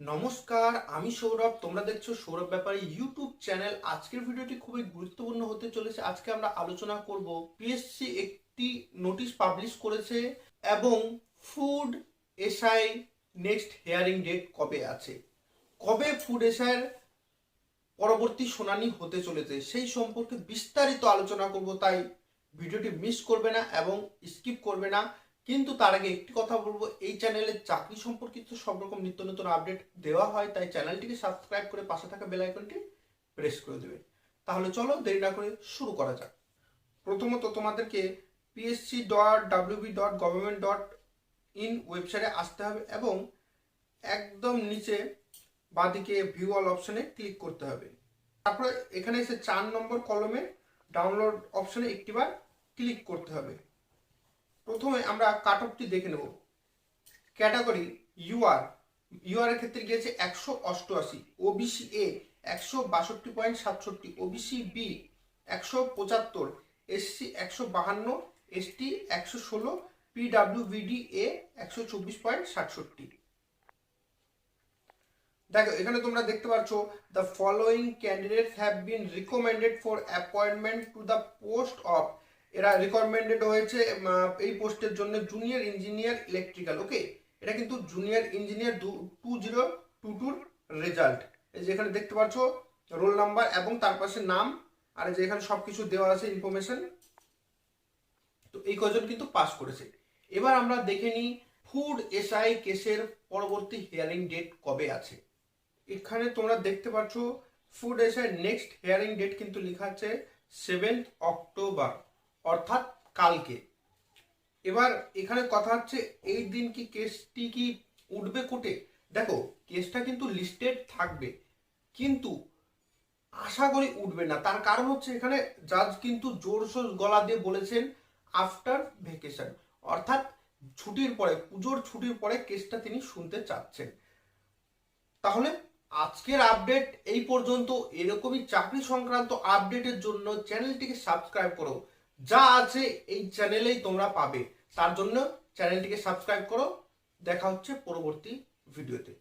নমস্কার, আমি সৌরভ। তোমরা দেখছ সৌরভ ব্যাপারে ইউটিউব চ্যানেল। আজকের ভিডিওটি খুবই গুরুত্বপূর্ণ হতে চলেছে। আজকে আমরা আলোচনা করব। পিএসসি একটি নোটিশ পাবলিশ করেছে এবং food SI next hearing date কবে আছে? কবে ফুড এসআইয়ের পরবর্তী শুনানি হতে চলেছে? সেই সম্পর্কে বিস্তারিত আলোচনা করব, তাই ভিডিওটি মিস করবে না এবং স্কিপ করবে না। কিন্তু তার আগে একটি কথা বলব, এই চ্যানেলে চাকরি সম্পর্কিত সব রকম নিত্য নতুন আপডেট দেওয়া হয়, তাই চ্যানেলটিকে সাবস্ক্রাইব করে পাশে থাকা বেল আইকনটি প্রেস করে দেবে তাহলে চলো দেরি না করে শুরু করা যাক। প্রথমত তোমাদেরকে PSC dot WB dot government dot in ওয়েবসাইটে আসতে হবে এবং একদম নিচে বাঁদিকে ভিউ অল অপশনে ক্লিক করতে হবে। তারপরে এখানে এসে চার নম্বর কলমে ডাউনলোড অপশনে একটিবার ক্লিক করতে হবে। প্রথমে আমরা কাট অফটি দেখে নেব। ক্যাটাগরি ইউআর ইউআর এর ক্ষেত্রে গিয়েছে একশো অষ্টআশি ওবিসি এ একশো বাষট্টি পয়েন্ট সাতষট্টি ওবিসি বি একশো পঁচাত্তর এসসি একশো বাহান্ন এসটি একশো ষোলো পিডাব্লিউবিডি এ একশো চব্বিশ পয়েন্ট সাতষট্টি। দেখো, এখানে তোমরা দেখতে পাচ্ছ the following candidates have been recommended for appointment to the post of এরা রিকমেন্ডেড হয়েছে এই পোস্টের জন্য জুনিয়র ইঞ্জিনিয়ার ইলেকট্রিক্যাল ওকে এটা কিন্তু junior engineer two zero two টুর রেজাল্ট এই যে এখানে দেখতে পাচ্ছ রোল নাম্বার এবং তার পাশে নাম, আর এই যে এখানে সব কিছু দেওয়া আছে ইনফরমেশন তো এই কজন কিন্তু পাস করেছে। এবার আমরা দেখে নিই ফুড এসআই কেসের পরবর্তী হিয়ারিং ডেট কবে আছে। এখানে তোমরা দেখতে পাচ্ছ food SI next hearing date কিন্তু লেখা আছে সেভেন্থ অক্টোবর অর্থাৎ কালকে। এবার এখানে কথা হচ্ছে, এই দিন কি কেসটি কি উঠবে কোর্টে? দেখো, কেসটা কিন্তু লিস্টেড থাকবে, কিন্তু আশা করি উঠবে না। তার কারণ হচ্ছে এখানে জাজ কিন্তু জোরসোর গলা দিয়ে বলেছেন আফটার ভেকেশন অর্থাৎ ছুটির পরে, পুজোর ছুটির পরে কেসটা তিনি শুনতে চাচ্ছেন। তাহলে আজকের আপডেট এই পর্যন্ত। এরকমই চাকরি সংক্রান্ত আপডেটের জন্য চ্যানেলটিকে সাবস্ক্রাইব করো। যা আছে এই চ্যানেলেই তোমরা পাবে। তার জন্য চ্যানেলটিকে সাবস্ক্রাইব করো। দেখা হচ্ছে পরবর্তী ভিডিওতে